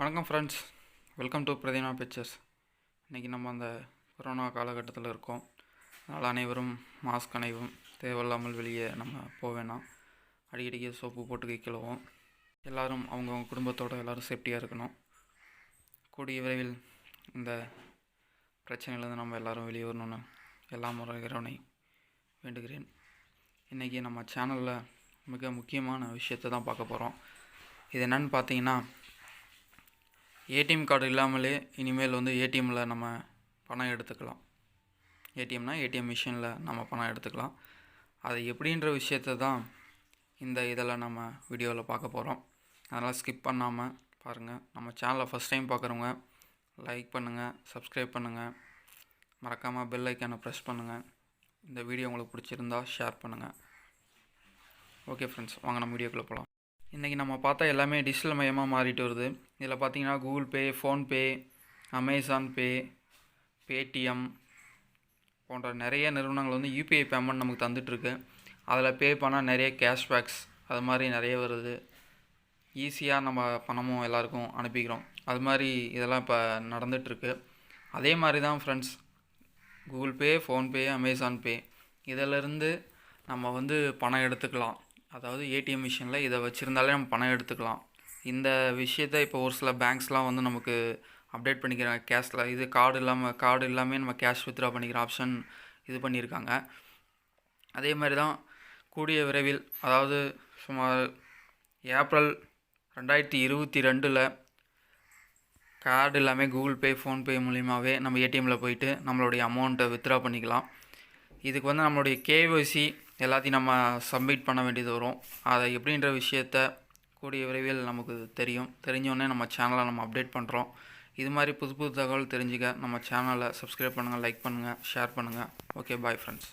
வணக்கம் friends welcome to Pradeena pictures இன்றைக்கி நம்ம அந்த கொரோனா காலகட்டத்தில் இருக்கோம். அதனால் அனைவரும் மாஸ்க் அணைவும் தேவையில்லாமல் வெளியே நம்ம போக வேணாம். அடிக்கடிக்கு சோப்பு போட்டு கை எல்லோரும் அவங்கவுங்க குடும்பத்தோடு எல்லோரும் சேஃப்டியாக இருக்கணும். கூடிய விரைவில் இந்த பிரச்சனையிலேருந்து நம்ம எல்லோரும் வெளியே வரணும்னு எல்லா முறைகிறவனை வேண்டுகிறேன். இன்றைக்கி நம்ம சேனலில் மிக முக்கியமான விஷயத்தை தான் பார்க்க போகிறோம் இது என்னன்னு பார்த்தீங்கன்னா ஏடிஎம் கார்டு இல்லாமலே இனிமேல் வந்து ஏடிஎம்மில் நம்ம பணம் எடுத்துக்கலாம். ஏடிஎம்னா ஏடிஎம் மிஷினில் நம்ம பணம் எடுத்துக்கலாம். அது எப்படின்ற விஷயத்தை தான் இந்த இதில் நம்ம வீடியோவில் பார்க்க போகிறோம். அதனால் ஸ்கிப் பண்ணாமல் பாருங்கள் நம்ம சேனலை ஃபஸ்ட் டைம் பார்க்குறவங்க லைக் பண்ணுங்கள் சப்ஸ்கிரைப் பண்ணுங்கள் மறக்காமல் பெல் ஐக்கானை ப்ரெஸ் பண்ணுங்கள் இந்த வீடியோ உங்களுக்கு பிடிச்சிருந்தா ஷேர் பண்ணுங்கள் ஓகே ஃப்ரெண்ட்ஸ் வாங்க நம்ம வீடியோக்குள்ளே போகலாம். இன்றைக்கி நம்ம பார்த்தா எல்லாமே டிஜிட்டல் மயமாக மாறிட்டு வருது. இதில் பார்த்தீங்கன்னா Google pay PhonePe Amazon pay Paytm போன்ற நிறைய நிறுவனங்கள் வந்து யூபிஐ பேமெண்ட் நமக்கு தந்துட்டுருக்கு. அதில் பே பண்ணால் நிறைய கேஷ்பேக்ஸ் அது மாதிரி நிறைய வருது. ஈஸியாக நம்ம பணமும் எல்லாருக்கும் அனுப்பிக்கிறோம். அது மாதிரி இதெல்லாம் இப்போ நடந்துகிட்ருக்கு அதே மாதிரி தான் friends Google pay PhonePe Amazon pay. இதிலிருந்து நம்ம வந்து பணம் எடுத்துக்கலாம். அதாவது ஏடிஎம் மிஷினில் இதை வச்சுருந்தாலே நம்ம பணம் எடுத்துக்கலாம். இந்த விஷயத்த இப்போ ஒரு சில பேங்க்ஸ்லாம் வந்து நமக்கு அப்டேட் பண்ணிக்கிறாங்க கேஷில் இது கார்டு இல்லாமல் கார்டு இல்லாமல் நம்ம கேஷ் வித்ட்ரா பண்ணிக்கிற ஆப்ஷன் இது பண்ணியிருக்காங்க. அதே மாதிரி தான் கூடிய விரைவில் அதாவது சுமார் ஏப்ரல் ரெண்டாயிரத்தி இருபத்தி ரெண்டில் கார்டு எல்லாமே கூகுள் பே ஃபோன்பே மூலியமாகவே நம்ம ஏடிஎம்மில் போயிட்டு நம்மளுடைய அமௌண்ட்டை வித்ட்ரா பண்ணிக்கலாம். இதுக்கு வந்து நம்மளுடைய கேஒய்சி எல்லாத்தையும் நம்ம சப்மிட் பண்ண வேண்டியது வரும். அதை எப்படின்ற விஷயத்த கூடிய விரைவில் நமக்கு தெரியும். தெரிஞ்சோடனே நம்ம சேனலை நம்ம அப்டேட் பண்ணுறோம் இது மாதிரி புது புது தகவல் தெரிஞ்சுக்க நம்ம சேனலை சப்ஸ்கிரைப் பண்ணுங்கள் லைக் பண்ணுங்கள் ஷேர் பண்ணுங்கள் ஓகே பாய் ஃப்ரெண்ட்ஸ்